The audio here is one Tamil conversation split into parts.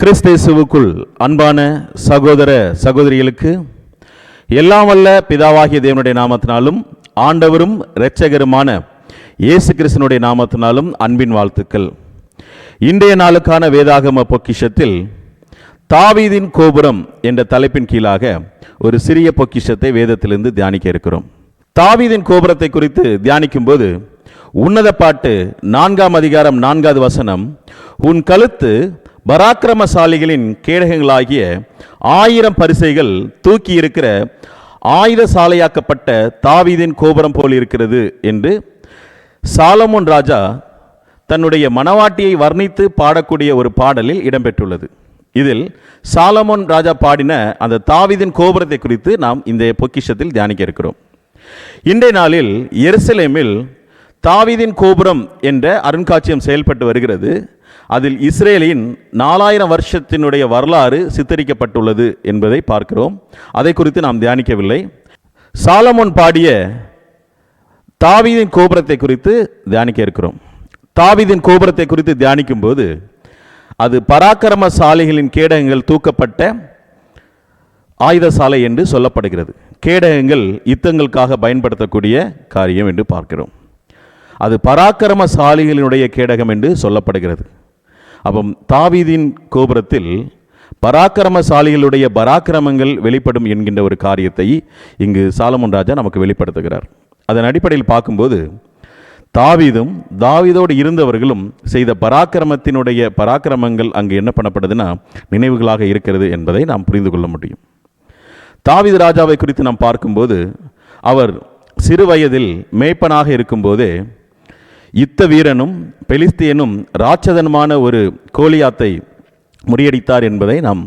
கிறிஸ்தேசுவுக்குள் அன்பான சகோதர சகோதரிகளுக்கு எல்லாம் வல்ல பிதாவாகிய தேவனுடைய நாமத்தினாலும் ஆண்டவரும் இரட்சகருமான இயேசு கிறிஸ்தனுடைய நாமத்தினாலும் அன்பின் வாழ்த்துக்கள். இன்றைய நாளுக்கான வேதாகம பொக்கிஷத்தில் தாவீதின் கோபுரம் என்ற தலைப்பின் கீழாக ஒரு சிறிய பொக்கிஷத்தை வேதத்திலிருந்து தியானிக்க இருக்கிறோம். தாவீதின் கோபுரத்தை குறித்து தியானிக்கும்போது உன்னத பாட்டு நான்காம் அதிகாரம் நான்காவது வசனம். உன் கழுத்து பராக்கிரமசாலிகளின் கேடகங்களாகிய ஆயிரம் பரிசைகள் தூக்கி இருக்கிற ஆயுத சாலையாக்கப்பட்ட தாவீதின் கோபுரம் போல் இருக்கிறது என்று சாலமோன் ராஜா தன்னுடைய மணவாட்டியை வர்ணித்து பாடக்கூடிய ஒரு பாடலில் இடம்பெற்றுள்ளது. இதில் சாலமோன் ராஜா பாடின அந்த தாவிதின் கோபுரத்தை குறித்து நாம் இந்த பொக்கிஷத்தில் தியானிக்க இருக்கிறோம். இன்றைய நாளில் எருசலேமில் தாவீதின் கோபுரம் என்ற அருங்காட்சியம் செயல்பட்டு வருகிறது. அதில் இஸ்ரேலின் நாலாயிரம் வருஷத்தினுடைய வரலாறு சித்தரிக்கப்பட்டுள்ளது என்பதை பார்க்கிறோம். அதை குறித்து நாம் தியானிக்கவில்லை. சாலமோன் பாடிய தாவீதின் கோபுரத்தை குறித்து தியானிக்க இருக்கிறோம். தாவீதின் கோபுரத்தை குறித்து தியானிக்கும் போது அது பராக்கிரமசாலிகளின் கேடகங்கள் தூக்கப்பட்ட ஆயுத சாலை என்று சொல்லப்படுகிறது. கேடகங்கள் யுத்தங்களுக்காக பயன்படுத்தக்கூடிய காரியம் என்று பார்க்கிறோம். அது பராக்கிரமசாலிகளினுடைய கேடகம் என்று சொல்லப்படுகிறது. அப்போ தாவீதின் கோபுரத்தில் பராக்கிரமசாலிகளுடைய பராக்கிரமங்கள் வெளிப்படும் என்கின்ற ஒரு காரியத்தை இங்கு சாலமன் ராஜா நமக்கு வெளிப்படுத்துகிறார். அதன் அடிப்படையில் பார்க்கும்போது தாவீதும் தாவீதோடு இருந்தவர்களும் செய்த பராக்கிரமத்தினுடைய பராக்கிரமங்கள் அங்கு என்ன பண்ணப்படுதுன்னா நினைவுகளாக இருக்கிறது என்பதை நாம் புரிந்து கொள்ள முடியும். தாவீது ராஜாவை குறித்து நாம் பார்க்கும்போது அவர் சிறு வயதில் மேய்ப்பனாக இருக்கும்போதே யுத்த வீரனும் பெலிஸ்தியனும் ராட்சதனுமான ஒரு கோலியாத்தை முறியடித்தார் என்பதை நாம்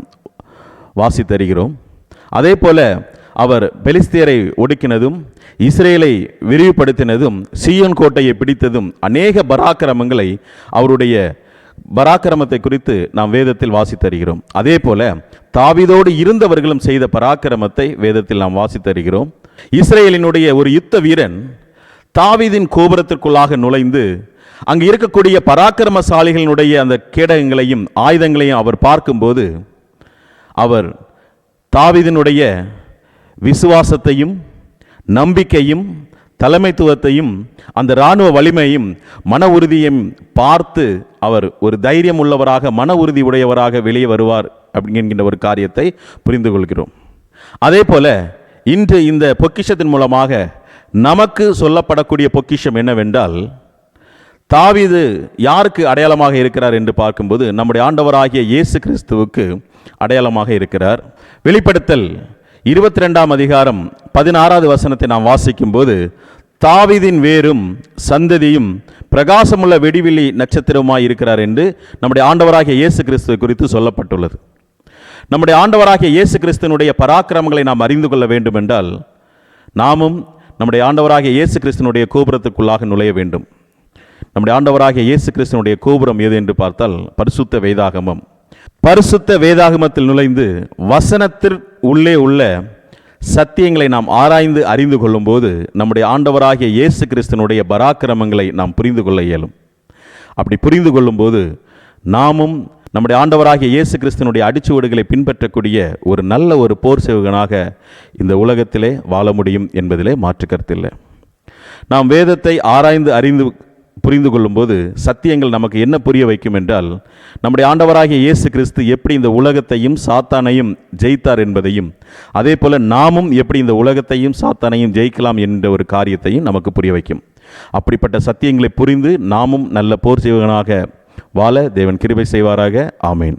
வாசித்தருகிறோம் அதே போல அவர் பெலிஸ்தியரை ஒடுக்கினதும் இஸ்ரேலை விரிவுபடுத்தினதும் சீயோன் கோட்டையை பிடித்ததும் அநேக பராக்கிரமங்களை அவருடைய பராக்கிரமத்தை குறித்து நாம் வேதத்தில் வாசித்தருகிறோம் அதே போல தாவிதோடு இருந்தவர்களும் செய்த பராக்கிரமத்தை வேதத்தில் நாம் வாசித்தருகிறோம் இஸ்ரேலினுடைய ஒரு யுத்த வீரன் தாவீதின் கோபுரத்திற்குள்ளாக நுழைந்து அங்கு இருக்கக்கூடிய பராக்கிரமசாலிகளினுடைய அந்த கேடகங்களையும் ஆயுதங்களையும் அவர் பார்க்கும்போது அவர் தாவிதினுடைய விசுவாசத்தையும் நம்பிக்கையும் தலைமைத்துவத்தையும் அந்த இராணுவ வலிமையும் மன உறுதியையும் பார்த்து அவர் ஒரு தைரியம் உள்ளவராக மன உறுதி உடையவராக வெளியே வருவார் அப்படிங்கிற ஒரு காரியத்தை புரிந்து கொள்கிறோம். அதே போல இன்று இந்த பொக்கிஷத்தின் மூலமாக நமக்கு சொல்லப்படக்கூடிய பொக்கிஷம் என்னவென்றால் தாவீது யாருக்கு அடையாளமாக இருக்கிறார் என்று பார்க்கும்போது நம்முடைய ஆண்டவராகிய இயேசு கிறிஸ்துவுக்கு அடையாளமாக இருக்கிறார். வெளிப்படுத்தல் இருபத்தி ரெண்டாம் அதிகாரம் பதினாறாவது வசனத்தை நாம் வாசிக்கும்போது தாவிதின் வேரும் சந்ததியும் பிரகாசமுள்ள வெடிவிலி நட்சத்திரமாய் இருக்கிறார் என்று நம்முடைய ஆண்டவராகிய இயேசு கிறிஸ்துவை குறித்து சொல்லப்பட்டுள்ளது. நம்முடைய ஆண்டவராகிய இயேசு கிறிஸ்துவனுடைய பராக்கிரமங்களை நாம் அறிந்து கொள்ள வேண்டும் என்றால் நாமும் நம்முடைய ஆண்டவராகிய இயேசு கிறிஸ்தனுடைய கோபுரத்துக்குள்ளாக நுழைய வேண்டும். நம்முடைய ஆண்டவராகிய இயேசு கிறிஸ்தனுடைய கோபுரம் எது என்று பார்த்தால் பரிசுத்த வேதாகமம். பரிசுத்த வேதாகமத்தில் நுழைந்து வசனத்திற்கு உள்ளே உள்ள சத்தியங்களை நாம் ஆராய்ந்து அறிந்து கொள்ளும்போது நம்முடைய ஆண்டவராகிய இயேசு கிறிஸ்தனுடைய பராக்கிரமங்களை நாம் புரிந்து கொள்ள இயலும். அப்படி புரிந்து கொள்ளும்போது நாமும் நம்முடைய ஆண்டவராகிய இயேசு கிறிஸ்தனுடைய அடிச்சுவடுகளை பின்பற்றக்கூடிய ஒரு நல்ல ஒரு போர் சேவகனாக இந்த உலகத்திலே வாழ முடியும் என்பதிலே மாற்று கருத்தில்லை நாம் வேதத்தை ஆராய்ந்து அறிந்து புரிந்து கொள்ளும்போது சத்தியங்கள் நமக்கு என்ன புரிய வைக்கும் என்றால் நம்முடைய ஆண்டவராகிய இயேசு கிறிஸ்து எப்படி இந்த உலகத்தையும் சாத்தானையும் ஜெயித்தார் என்பதையும் அதே போல் நாமும் எப்படி இந்த உலகத்தையும் சாத்தானையும் ஜெயிக்கலாம் என்ற ஒரு காரியத்தையும் நமக்கு புரிய வைக்கும். அப்படிப்பட்ட சத்தியங்களை புரிந்து நாமும் நல்ல போர் செய்வனாக வாழ தேவன் கிருபை செய்வாராக. ஆமேன்.